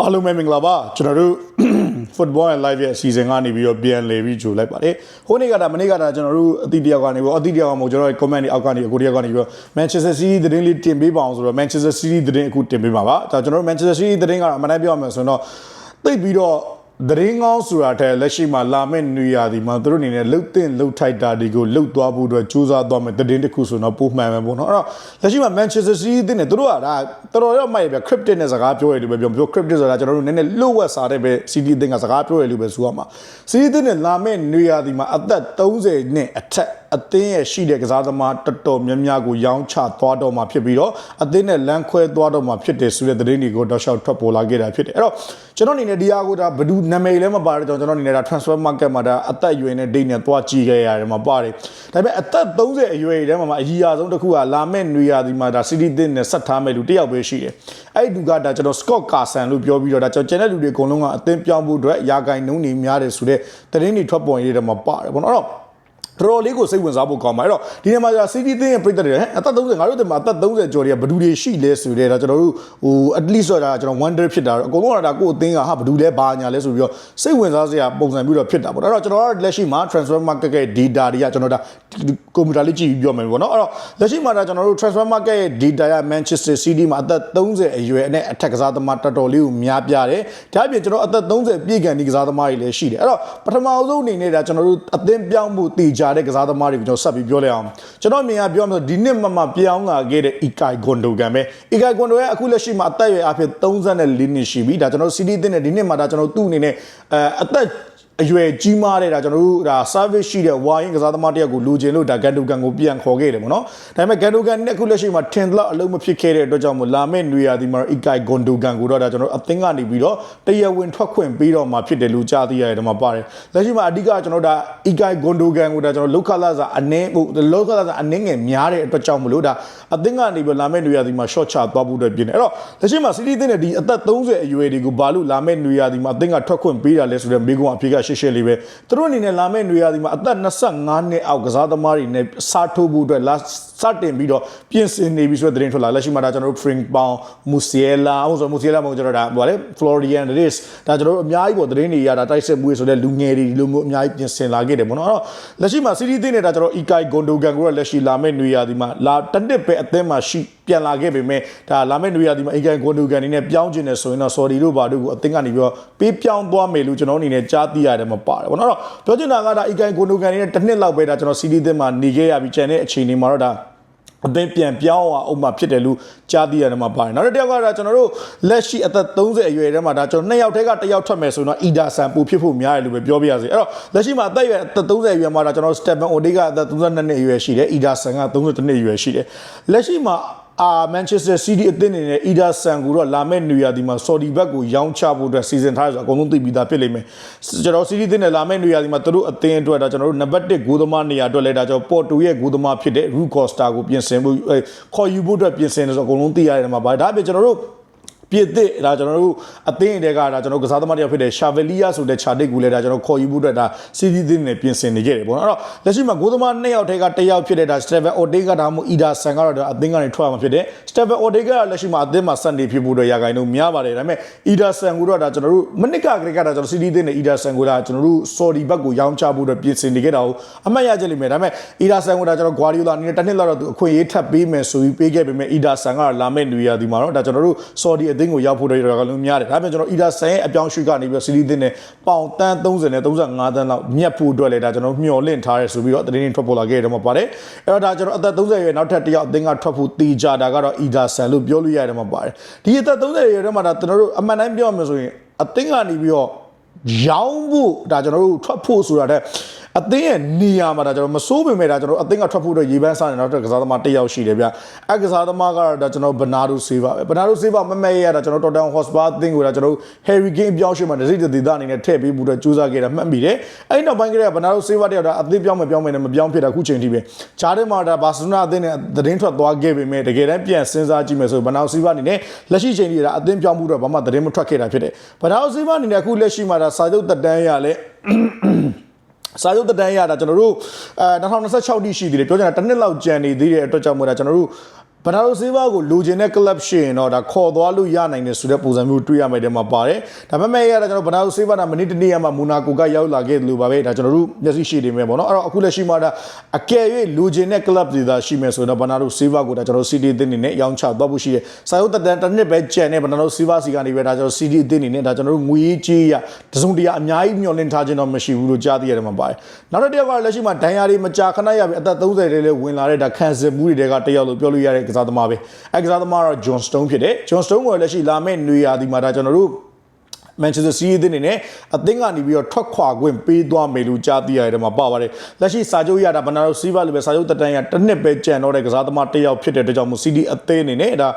အားလုံးပဲမင်္ဂလာပါကျွန်တော်တို့ football and live ရဲ့အစီအစဉ်ကနေပြီးတော့ပြန်လည်ပြီးကြိုလိုက်ပါတယ်ဟိုနေ့ကဒါမနေ့ကဒါကျွန်တော်တို့အတိတယောက်ကနေပေါ့အတိတယောက်ကမဟုတ်ကျွန်တော်တို့ comment တွေအောက်ကနေအကိုတယောက်ကနေပြီးတော့ Manchester City သတင်းလေးတင်ပေးပါအောင်ဆိုတော့ Manchester City သတင်းအခုတင်ပေးပါပါဒါကျွန်တော်တို့ Manchester City သတင်းကတော့အမှန်တမ်းပြောရမယ်ဆိုရင်တော့သိပ်ပြီးတော့ သတင်းကောင်းဆိုတာတဲ့လက်ရှိမှာလာမယ့်နေရာဒီမှာသူတို့အနေနဲ့လှုပ်တင်လှုပ်ထိုက်တာတွေကိုလှုပ်သွားဖို့အတွက်စူးစမ်းသွားမယ်သတင်းတစ်ခုဆိုတော့ပိုမှန်မယ်ပေါ့နော်အဲ့တော့လက်ရှိမှာ Manchester City တင်နေသူတို့ကဒါတော်တော်ရောမိုက်ပြ cryptic နဲ့စကားပြောရတယ်ပဲပြောပြော cryptic ဆိုတာကျွန်တော်တို့နည်းနည်းလှုပ်ဝက်စားတဲ့ပဲ City တင်ကစကားပြောရလို့ပဲဆိုရမှာ City တင်နဲ့လာမယ့်နေရာဒီမှာအသက်30နှစ်အထက်အသင်းရဲ့ရှိတဲ့ကစားသမားတော်တော်များများကိုရောင်းချသွားတော့မှာဖြစ်ပြီးတော့အသင်းနဲ့လမ်းခွဲသွားတော့မှာဖြစ်တယ်ဆိုတဲ့သတင်းတွေကိုတောက်လျှောက်ထွက်ပေါ်လာခဲ့တာဖြစ်တယ်အဲ့တော့ကျွန်တော်အနေနဲ့ဒီဟာကိုဒါဘယ်သူနာမည်လည်းမပါတဲ့ကြောင့်ကျွန်တော်အနေနဲ့ဒါ transfer market မှာဒါအသက်အရွယ်နဲ့ date နဲ့သွားကြည့်ခဲ့ရတယ်မှာပါတယ်ဒါပေမဲ့အသက်30အရွယ်တွေထဲမှာအကြီးအဆုံးတစ်ခုကလာမယ့်နေရာဒီမှာဒါ city သင်းနဲ့ဆက်ထားမဲ့လူတစ်ယောက်ပဲရှိတယ်အဲ့ဒီလူကဒါကျွန်တော် Scott Carson လို့ပြောပြီးတော့ဒါကျွန်တော်ကျန်တဲ့လူတွေအကုန်လုံးကအသင်းပြောင်းဖို့အတွက်ရာဂိုင်နှုန်းတွေများတယ်ဆိုတဲ့သတင်းတွေထွက်ပေါ်နေတယ်မှာပါတယ်ပေါ့နော်အဲ့တော့ တော်တော်လေးကိုစိတ်ဝင်စားဖို့ကောင်းပါအဲ့တော့ဒီနေ့မှာကျ CD သင်းရဲ့ပြည်သက်တွေဟဲ့အသက်30ငါတို့တင်မှာအသက်30ကျော်တွေကဘယ်သူတွေရှိလဲဆိုတဲ့ဒါကျွန်တော်တို့ဟို at least ဆိုတာကျွန်တော် wonder ဖြစ်တာတော့အကုန်လုံးကဒါကိုယ့်အသင်းကဟာဘယ်သူလဲဘာညာလဲဆိုပြီးတော့စိတ်ဝင်စားစရာပုံစံပြီးတော့ဖြစ်တာပေါ့အဲ့တော့ကျွန်တော်တို့လက်ရှိမှာ transfer market ရဲ့ data တွေကကျွန်တော်ဒါကွန်ပျူတာလေးကြည့်ပြီးပြောမယ်ပေါ့နော်အဲ့တော့လက်ရှိမှာဒါကျွန်တော်တို့ transfer market ရဲ့ data ရ Manchester City မှာအသက်30အရွယ်နဲ့အထက်ကစားသမားတော်တော်လေးကိုများပြားတယ်ဒါအပြင်ကျွန်တော်အသက်30ပြည့်ကန်ဒီကစားသမားတွေလည်းရှိတယ်အဲ့တော့ပထမဆုံးအနေနဲ့ဒါကျွန်တော်တို့အသင်းပြောင်းမှုတည်ကြတဲ့ကစားသမားတွေကိုကျွန်တော်ဆက်ပြီးပြောလိုက်အောင်ကျွန်တော်မြင်ရပြောမှဆိုဒီနှစ်မှမှပြောင်းလာခဲ့တဲ့ Ikai Gundogan ပဲ Ikai Gundogan အခုလက်ရှိမှာအသက်အရွယ်အဖြစ်34နှစ်ရှိပြီဒါကျွန်တော် City အသင်းနဲ့ဒီနှစ်မှာဒါကျွန်တော်သူ့အနေနဲ့အဲအသက်အရွယ်ကြီးမားတဲ့ဒါကျွန်တော်တို့ဒါ service ရှိတဲ့ဝါရင်ကစားသမားတယောက်ကိုလူချင်းလို့ဒါဂန်ဒိုကန်ကိုပြန်ခေါ်ခဲ့တယ်ပေါ့နော်ဒါပေမဲ့ဂန်ဒိုကန်နဲ့အခုလက်ရှိမှာထင်တော့အလုံးမဖြစ်ခဲ့တဲ့အတွက်ကြောင့်မို့လာမယ့်နေရာဒီမှာ Ikai Gundogan ကိုတော့ဒါကျွန်တော်အသင်းကနေပြီးတော့တရားဝင်ထွက်ခွင့်ပေးတော့မှာဖြစ်တယ်လို့ကြားသိရတယ်ဒီမှာပါတယ်လက်ရှိမှာအဓိကကျွန်တော်ဒါ Ikai Gundogan ကိုဒါကျွန်တော်လောက်ခလာစာအနည်းဟိုလောက်ခလာစာအနည်းငယ်များတဲ့အတွက်ကြောင့်မလို့ဒါအသင်းကနေပြီးလာမယ့်နေရာဒီမှာ short ချသွားဖို့အတွက်ပြင်တယ်အဲ့တော့လက်ရှိမှာ City သင်းနဲ့ဒီအသက်30အရွယ်တွေကိုဘာလို့လာမယ့်နေရာဒီမှာအသင်းကထွက်ခွင့်ပေးတာလဲဆိုတဲ့မိကုံအဖြေကရှေ့ရှေ့လေးပဲသူတို့အနေနဲ့လာမယ့်နေရာဒီမှာအသက်25နှစ်အောက်ကစားသမားတွေနဲ့စားထိုးဖို့အတွက်လာစတင်ပြီးတော့ပြင်ဆင်နေပြီဆိုတဲ့သတင်းထွက်လာလက်ရှိမှာဒါကျွန်တော်တို့ Frank Pound Musiala အောင်ဆို Musiala မဟုတ်ကျွန်တော်ဒါဟိုလေ Florian Reyes ဒါကျွန်တော်တို့အများကြီးပေါ့သတင်းတွေရတာတိုက်ဆက်မှုဆိုတဲ့လူငယ်တွေဒီလိုမျိုးအများကြီးပြင်ဆင်လာခဲ့တယ်ပေါ့နော်အဲ့တော့လက်ရှိမှာ City သင်းနေတာကျွန်တော် Ikai Gundogan ကိုတော့လက်ရှိလာမယ့်နေရာဒီမှာလာတစ်နှစ်ပဲအသင်းမှာရှိပြန်လာခဲ့ပေမဲ့ဒါလာမယ့်နေရာဒီမှာ Ikai Gundogan နေနဲ့ပြောင်းကျင်တယ်ဆိုရင်တော့ sorry တို့ဘာတို့ကိုအသင်းကနေပြီးတော့ပေးပြောင်းသွားမယ်လို့ကျွန်တော်အနေနဲ့ကြားသိရတယ်မှာပါတယ်ပေါ့နော်အဲ့တော့ပြောချင်တာကဒါ Ikai Gundogan နေနဲ့တစ်နှစ်လောက်ပဲဒါကျွန်တော် City သင်းမှာနေခဲ့ရပြီးကျန်တဲ့အချိန်တွေမှာတော့ဒါအသင်းပြန်ပြောင်းအောင်အုံမှာဖြစ်တယ်လို့ကြားသိရတယ်မှာပါတယ်နောက်တစ်ယောက်ကဒါကျွန်တော်တို့လက်ရှိအသက်30အရွယ်ထဲမှာဒါကျွန်တော်နှစ်ယောက်ထဲကတစ်ယောက်ထွက်မယ်ဆိုတော့အီဒါဆန်ပူဖြစ်ဖို့များတယ်လို့ပဲပြောပြရစီအဲ့တော့လက်ရှိမှာအသက်အရွယ်အသက်30အရွယ်မှာဒါကျွန်တော်စတက်ပန်အိုဒေးကအသက်32နှစ်အရွယ်ရှိတယ်အီဒါဆန်က32နှစ်အရွယ်ရှိတယ်လက်ရှိမှာ အာမန်ချက်စတာစီးတီးအသင်းအနေနဲ့အီဒါဆန်ကိုတော့လာမယ့်နေရာဒီမှာဆော်ဒီဘက်ကိုရောင်းချဖို့အတွက်စီစဉ်ထားရဆိုအကုန်လုံးသိပြီးသားဖြစ်လိမ့်မယ်ကျွန်တော်စီးတီးအသင်းနဲ့လာမယ့်နေရာဒီမှာသူတို့အသင်းအတွက်ဒါကျွန်တော်တို့နံပါတ်1ဂိုးသမားနေရာအတွက်လည်းဒါကျွန်တော်ပေါ်တူရဲ့ဂိုးသမားဖြစ်တဲ့ရူကော့စတာကိုပြင်ဆင်ဖို့ခေါ်ယူဖို့အတွက်ပြင်ဆင်တယ်ဆိုအကုန်လုံးသိရတယ်မှာဗါဒါပြင်ကျွန်တော်တို့ ပြစ်တဲ့ဒါကျွန်တော်တို့အသင်းတွေကဒါကျွန်တော်ကစားသမားတယောက်ဖြစ်တဲ့ရှာဗလီယာဆိုတဲ့ခြာတစ်ကူလည်းဒါကျွန်တော်ခေါ်ယူဖို့အတွက်ဒါစီစီသင်းနဲ့ပြင်ဆင်နေကြတယ်ပေါ့နော်အဲ့တော့လက်ရှိမှာဂိုးသမားနှစ်ယောက်ထဲကတစ်ယောက်ဖြစ်တဲ့ဒါစတက်ဗန်အော်တေးကဒါမှမဟုတ်အီဒါဆန်ကတော့ဒါအသင်းကနေထွက်မှာဖြစ်တယ်စတက်ဗန်အော်တေးကလက်ရှိမှာအသင်းမှာစနေဖြစ်ဖို့အတွက်ရာဂိုင်းတော့များပါတယ်ဒါပေမဲ့အီဒါဆန်ကိုတော့ဒါကျွန်တော်တို့မနစ်ကကလေးကဒါကျွန်တော်စီစီသင်းနဲ့အီဒါဆန်ကိုဒါကျွန်တော်တို့ဆော်ဒီဘက်ကိုရောင်းချဖို့အတွက်ပြင်ဆင်နေခဲ့တာကိုအမှတ်ရကြလိမ့်မယ်ဒါပေမဲ့အီဒါဆန်ကိုဒါကျွန်တော်ဂွာဒီယိုလာအနေနဲ့တစ်နှစ်လောက်တော့သူအခွင့်အရေးထပ်ပေးမယ်ဆိုပြီးပေးခဲ့ပေမဲ့အီဒါဆန်ကလာမယ့်နေရာဒီမှာတော့ဒါကျွန်တော်တို့ဆော်ဒီအသင်းကိုရောက်ဖို့အတွက်ကလုံးများတယ်ဒါပေမဲ့ကျွန်တော်အီဒါဆန်ရဲ့အပြောင်းရွှေ့ကနေပြီးတော့စီရီသင်းနဲ့ပေါင်တန်း30နဲ့35တန်းလောက်မြတ်ဖို့အတွက်လည်းဒါကျွန်တော်မျှော်လင့်ထားရဲဆိုပြီးတော့သတင်းတွေထွက်ပေါ်လာခဲ့တယ်မှာပါတယ်အဲ့တော့ဒါကျွန်တော်အသက်30ရွယ်နောက်ထပ်တစ်ယောက်အသင်းကထွက်ဖို့တီကြတာကတော့အီဒါဆန်လို့ပြောလို့ရတယ်မှာပါတယ်ဒီအသက်30ရွယ်ထဲမှာဒါကျွန်တော်တို့အမှန်တမ်းပြောရမယ်ဆိုရင်အသင်းကနေပြီးတော့ရောင်းဖို့ဒါကျွန်တော်တို့ထွက်ဖို့ဆိုတာတဲ့ အသင်းရဲ့နေရာမှာဒါကျွန်တော်မစိုးပင်မဲ့ဒါကျွန်တော်အသင်းကထွက်ဖို့အတွက်ရေပန်းစားနေတော့ကစားသမားတစ်ယောက်ရှိတယ်ဗျအဲကစားသမားကတော့ဒါကျွန်တော်ဘနာဒိုဆေးပါပဲဘနာဒိုဆေးပါမမဲရတာကျွန်တော်တော်တန်ဟော့စပါအသင်းကိုဒါကျွန်တော်ဟယ်ရီဂိမ်းပြောင်းရှင်းမှာဒစိတဒေသအနေနဲ့ထည့်ပေးဖို့အတွက်ကြိုးစားခဲ့တာမှတ်မိတယ်အဲ့နောက်ပိုင်းကလေးကဘနာဒိုဆေးပါတယောက်ဒါအသင်းပြောင်းမပြောင်းမနဲ့မပြောင်းဖြစ်တာခုချိန်ထိပဲဂျားထဲမှာဒါဘာစီလိုနာအသင်းနဲ့သတင်းထွက်သွားခဲ့ပေမဲ့တကယ်တမ်းပြန်စဉ်းစားကြည့်မယ်ဆိုဘနာဒိုဆေးပါအနေနဲ့လက်ရှိချိန်ထိဒါအသင်းပြောင်းမှုတော့ဘာမှသတင်းမထွက်ခဲ့တာဖြစ်တယ်ဘနာဒိုဆေးပါအနေနဲ့အခုလက်ရှိမှာဒါစာချုပ်တက်တန်းရလဲ စာရုပ်တန်းရတာကျွန်တော်တို့အဲ2026တိရှိသေးတယ်ပြောချင်တာတစ်နှစ်လောက်ကြံနေသေးတဲ့အတွက်ကြောင့်မို့ဒါကျွန်တော်တို့ ဘနာရိုဆေးဘာကိုလိုချင်တဲ့ club ရှိရင်တော့ဒါခေါ်သွားလို့ရနိုင်တယ်ဆိုတဲ့ပုံစံမျိုးတွေ့ရမယ်တဲ့မှာပါတယ်ဒါပေမဲ့ရတာကျွန်တော်ဘနာရိုဆေးဘာကမနေ့တနေ့ကမှမူနာကိုကရောက်လာခဲ့တယ်လို့ပါပဲဒါကျွန်တော်တို့မျက်စိရှိနေမယ်ပေါ့နော်အဲ့တော့အခုလက်ရှိမှာဒါအကယ်၍လိုချင်တဲ့ club တွေသာရှိမယ်ဆိုရင်တော့ဘနာရိုဆေးဘာကိုဒါကျွန်တော် CD အသင်းအနေနဲ့ရောင်းချသွားဖို့ရှိတယ်စာရုပ်တက်တန်တစ်နှစ်ပဲကျန်နေဘနာရိုဆေးဘာစီကနေပဲဒါကျွန်တော် CD အသင်းအနေနဲ့ဒါကျွန်တော်တို့ငွေကြီးရတစုံတရာအများကြီးမျှော်လင့်ထားခြင်းတော့မရှိဘူးလို့ကြားသိရတယ်မှာပါတယ်နောက်တစ်တစ်ယောက်ကလက်ရှိမှာဒဏ်ရာတွေမကြာခဏရပြီအသက်30တွေလည်းဝင်လာတဲ့ဒါခံစစ်မှုတွေကတယောက်လို့ပြောလို့ရတဲ့ကစားသမားပဲအဲကစားသမားကတော့ John Stone ဖြစ်တယ် John Stone ကလက်ရှိလာမယ့်နေရာဒီမှာဒါကျွန်တော်တို့ Manchester City အသင်းအနေနဲ့အသင်းကနေပြီးတော့ထွက်ခွာခွင့်ပေးသွားမယ်လို့ကြားသိရတယ်မှာပါပါတယ်လက်ရှိစာချုပ်ရတာဘနာရိုစီးဗာလိုပဲစာချုပ်တက်တန်းရတစ်နှစ်ပဲကြံတော့တဲ့ကစားသမားတစ်ယောက်ဖြစ်တဲ့အတွက်ကြောင့်မို့ City အသင်းအနေနဲ့ဒါ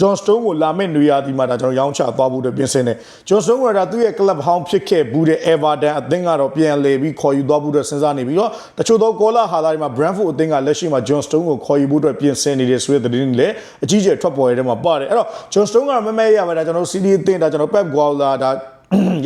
John Stone ကိုလာမယ့်နေရာဒီမှာဒါကျွန်တော်ရောင်းချသွားဖို့အတွက်ပြင်ဆင်နေ John Stone ကဒါသူ့ရဲ့ club ဟောင်းဖြစ်ခဲ့ဘူးတဲ့ Everton အသင်းကတော့ပြန်လည်ပြီးခေါ်ယူသွားဖို့အတွက်စဉ်းစားနေပြီးတော့တချို့သောကောလာဟာလာတွေမှာ Brentford အသင်းကလက်ရှိမှာ John Stone ကိုခေါ်ယူဖို့အတွက်ပြင်ဆင်နေတဲ့ဆိုတဲ့သတင်းတွေလည်းအကြီးကျယ်ထွက်ပေါ်နေတဲ့မှာပါတယ်အဲ့တော့ John Stone ကမမဲရပါဒါကျွန်တော် CD အသင်းဒါကျွန်တော် Pep Guardiola ဒါ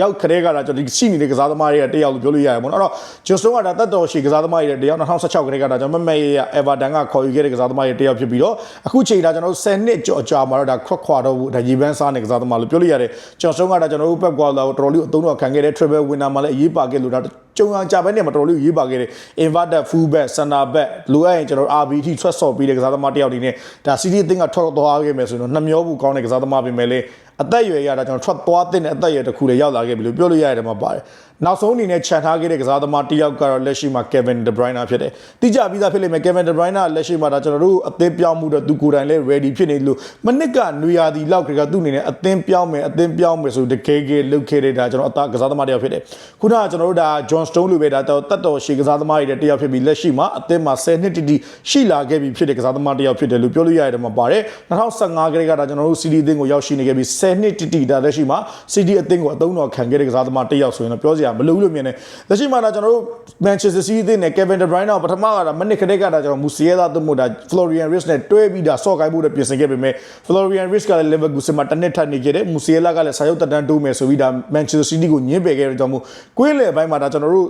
ရောက်ခရဲကဒါကျွန်တော်ဒီရှိနေတဲ့ကစားသမားတွေကတယောက်လို့ပြောလို့ရတယ်ပေါ့နော်အဲ့တော့ဂျွန်စတုန်းကဒါတတ်တော်ရှိကစားသမားတွေတယောက်2016ခရဲကဒါကျွန်တော်မမဲရ Everton ကခေါ်ယူခဲ့တဲ့ကစားသမားတွေတယောက်ဖြစ်ပြီးတော့အခုချိန်ဒါကျွန်တော်10နှစ်ကျော်ကြာမှာတော့ဒါခွက်ခွာတော့ဘူးဒါရီဘန်စားနေကစားသမားလို့ပြောလို့ရတယ်ဂျွန်စတုန်းကဒါကျွန်တော်တို့ Pep Guardiola ကိုတော်တော်လေးအသုံးတော့ခံခဲ့တဲ့ Triple Winner မှာလည်းအရေးပါခဲ့လို့ဒါကြုံအောင်ကြပဲနေမှာတော်တော်လေးရေးပါခဲ့တယ် inverted full back center back လိုအပ်ရင်ကျွန်တော် RBT ထွက်ဆော့ပြီးတဲ့ကစားသမားတယောက်ဒီနဲ့ဒါ CD အသင်းကထွက်သွားခဲ့မယ်ဆိုရင်တော့နှမျောဘူးကောင်းတဲ့ကစားသမားပြင်မဲ့လေ အသက်အရွယ်ရတာကျွန်တော်ထွက်သွားတဲ့အသက်အရွယ်တစ်ခုလည်းရောက်လာခဲ့ပြီလို့ပြောလို့ရတယ်မှာပါတယ် နောက်ဆုံးအနေနဲ့ခြံထားခဲ့တဲ့ကစားသမားတယောက်ကတော့လက်ရှိမှာ Kevin De Bruyne ဖြစ်တယ်တိကျပြီးသားဖြစ်လိမ့်မယ် Kevin De Bruyne လက်ရှိမှာဒါကျွန်တော်တို့အသင်းပြောင်းမှုတော့သူကိုယ်တိုင်လည်း ready ဖြစ်နေလို့မနစ်ကနွေရာသီလောက်ကကသူ့အနေနဲ့အသင်းပြောင်းမယ်အသင်းပြောင်းမယ်ဆိုတကယ်ကယ်လုတ်ခဲ့တဲ့ဒါကျွန်တော်အသားကစားသမားတယောက်ဖြစ်တယ်ခုနကကျွန်တော်တို့ဒါ John Stone လိုပဲဒါတော့တတ်တော်ရှေကစားသမားတွေတယောက်ဖြစ်ပြီးလက်ရှိမှာအသင်းမှာ10နှစ်တိတိရှိလာခဲ့ပြီဖြစ်တဲ့ကစားသမားတယောက်ဖြစ်တယ်လို့ပြောလို့ရတယ်မှာပါတယ်2015ကလေးကဒါကျွန်တော်တို့ CD အသင်းကိုရောက်ရှိနေခဲ့ပြီး10နှစ်တိတိဒါလက်ရှိမှာ CD အသင်းကိုအသုံးတော်ခံခဲ့တဲ့ကစားသမားတယောက်ဆိုရင်တော့ပြောစရာမလိုဘူးလို့မြင်တယ်လက်ရှိမှာဒါကျွန်တော်တို့ Manchester City အသင်းနဲ့ Kevin De Bruyne ကပထမကဒါမနစ်ခတဲ့ကဒါကျွန်တော် Musiala သို့မဟုတ်ဒါ Florian Wirtz နဲ့တွဲပြီးဒါဆော့ကိုင်းဖို့အတွက်ပြင်ဆင်ခဲ့ပေမဲ့ Florian Wirtz ကလည်း Leverkusen မှာတစ်နှစ်ထပ်နေခဲ့တယ် Musiala ကလည်းစာရုပ်တက်တန်းတိုးမယ်ဆိုပြီးဒါ Manchester City ကိုညှင်းပယ်ခဲ့တဲ့ကြောင့်မို့ကွင်းလေပိုင်းမှာဒါကျွန်တော်တို့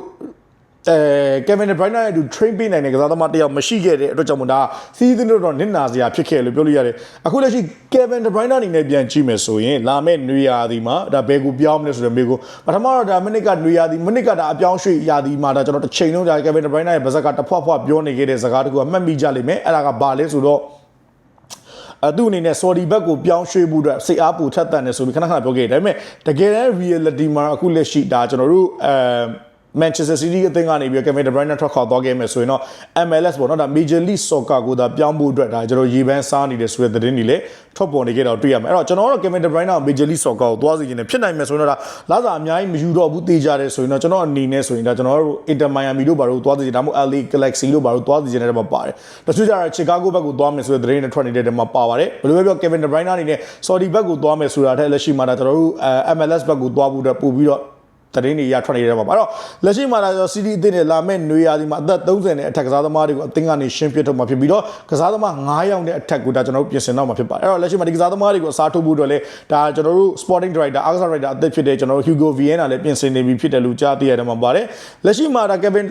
အဲ Kevin De Bruyne နဲ့အတူ train ပေးနိုင်တဲ့ကစားသမားတယောက်မရှိခဲ့တဲ့အတွက်ကြောင့်မို့ဒါစီးသင်းတို့တော့နစ်နာစရာဖြစ်ခဲ့လို့ပြောလို့ရတယ်အခုလက်ရှိ Kevin De Bruyne အနေနဲ့ပြန်ကြည့်မယ်ဆိုရင်လာမယ့်နွေရာသီမှာဒါဘယ်ကိုပြောင်းမလဲဆိုတဲ့မေးကိုပထမတော့ဒါမိနစ်ကနွေရာသီမိနစ်ကဒါအပြောင်းရွှေ့ရာသီမှာဒါကျွန်တော်တစ်ချိန်လုံးဒါ Kevin De Bruyne ရဲ့ဗဇက်ကတဖွားဖွားပြောနေခဲ့တဲ့စကားတကူကမှတ်မိကြလိမ့်မယ်အဲ့ဒါကဘာလဲဆိုတော့အသူအနေနဲ့ sorry back ကိုပြောင်းရွှေ့ဖို့အတွက်စိတ်အားပူထက်သန်နေဆိုပြီးခဏခဏပြောခဲ့တယ်ဒါပေမဲ့တကယ်တမ်း reality မှာအခုလက်ရှိဒါကျွန်တော်တို့အဲ Manchester City အသင်းကနေပြီး Kevin De Bruyne ထွက်ခွာသွားခဲ့မယ်ဆိုရင်တော့ MLS ပေါ့နော်ဒါ Major League Soccer ကိုဒါပြောင်းဖို့အတွက်ဒါကျွန်တော်ရေပန်းစားနေတဲ့ဆိုတဲ့သတင်းတွေလည်းထွက်ပေါ်နေကြတော့တွေ့ရမယ်အဲ့တော့ကျွန်တော်တို့ Kevin De Bruyne ကို Major League Soccer ကိုသွားစီခြင်းနဲ့ဖြစ်နိုင်မယ်ဆိုရင်တော့ဒါလာစာအများကြီးမယူတော့ဘူးတေးကြတယ်ဆိုရင်တော့ကျွန်တော်အနေနဲ့ဆိုရင်ဒါကျွန်တော်တို့ Inter Miami တို့ဘာလို့သွားစီခြင်းဒါမှမဟုတ် LA Galaxy တို့ဘာလို့သွားစီခြင်းတဲ့မှာပါတယ်တချို့ကြတော့ Chicago ဘက်ကိုသွားမယ်ဆိုတဲ့သတင်းတွေထွက်နေတဲ့တဲမှာပါပါတယ်ဘယ်လိုပဲပြော Kevin De Bruyne အနေနဲ့ Saudi ဘက်ကိုသွားမယ်ဆိုတာထက်လက်ရှိမှာဒါကျွန်တော်တို့ MLS ဘက်ကိုသွားဖို့အတွက်ပို့ပြီးတော့ တရင်တွေရထွက်နေတယ်မှာပါတော့လက်ရှိမှာလာဆိုစီးတီအသင်းနဲ့လာမဲ့နွေရာသီမှာအသက်30နဲ့အထက်ကစားသမားတွေကိုအသင်းကနေရှင်းပြထုတ်မှာဖြစ်ပြီးတော့ကစားသမား9ယောက်နဲ့အထက်ကိုဒါကျွန်တော်တို့ပြင်ဆင်တော့မှာဖြစ်ပါတယ်အဲ့တော့လက်ရှိမှာဒီကစားသမားတွေကိုအစားထိုးဖို့အတွက်လည်းဒါကျွန်တော်တို့ sporting director အားကစား director အသက်ဖြစ်တဲ့ကျွန်တော်တို့ Hugo Viana လည်းပြင်ဆင်နေပြီဖြစ်တယ်လို့ကြားသိရတယ်မှာပါတယ်လက်ရှိမှာဒါ Kevin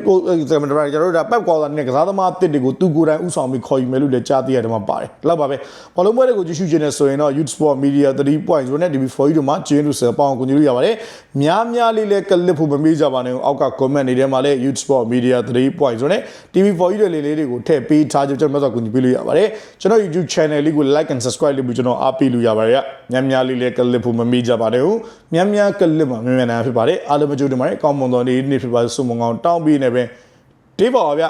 Kevin De Bruyne ကျွန်တော်တို့ဒါ Pep Guardiola နဲ့ကစားသမားအသစ်တွေကိုသူကိုယ်တိုင်ဥဆောင်ပြီးခေါ်ယူမယ်လို့လည်းကြားသိရတယ်မှာပါတယ်ဒီလောက်ပါပဲဘောလုံးပွဲတွေကိုကြည့်ရှုခြင်းနဲ့ဆိုရင်တော့ Youth Sport Media 3.0နဲ့ TV4 တို့မှာကျင်းလို့ဆက်ပေါအောင်ကိုကြည့်လို့ရပါတယ်များများလေးလည်းကလစ်ဖို့မမေ့ကြပါနဲ့အောက်က comment တွေထဲမှာလည်း Youth Sport Media 3.0နဲ့ TV4 တွေလေးလေးတွေကိုထည့်ပေးထားကြကျွန်တော်တို့ကကူညီပေးလို့ရပါတယ်ကျွန်တော် YouTube channel လေးကို like and subscribe လုပ်ပြီးကျွန်တော်အားပေးလို့ရပါတယ်များများလေးလည်းကလစ်ဖို့မမေ့ကြပါနဲ့ဟုတ်များများကလစ်မှာမြန်မြန်နာဖြစ်ပါတယ်အားလုံးမကြိုးတင်ပါတယ်ကောင်းမွန်သောနေ့နေ့ဖြစ်ပါဆုမွန်ကောင်းတောင်းပြီးနေပဲတေးပါပါဗျ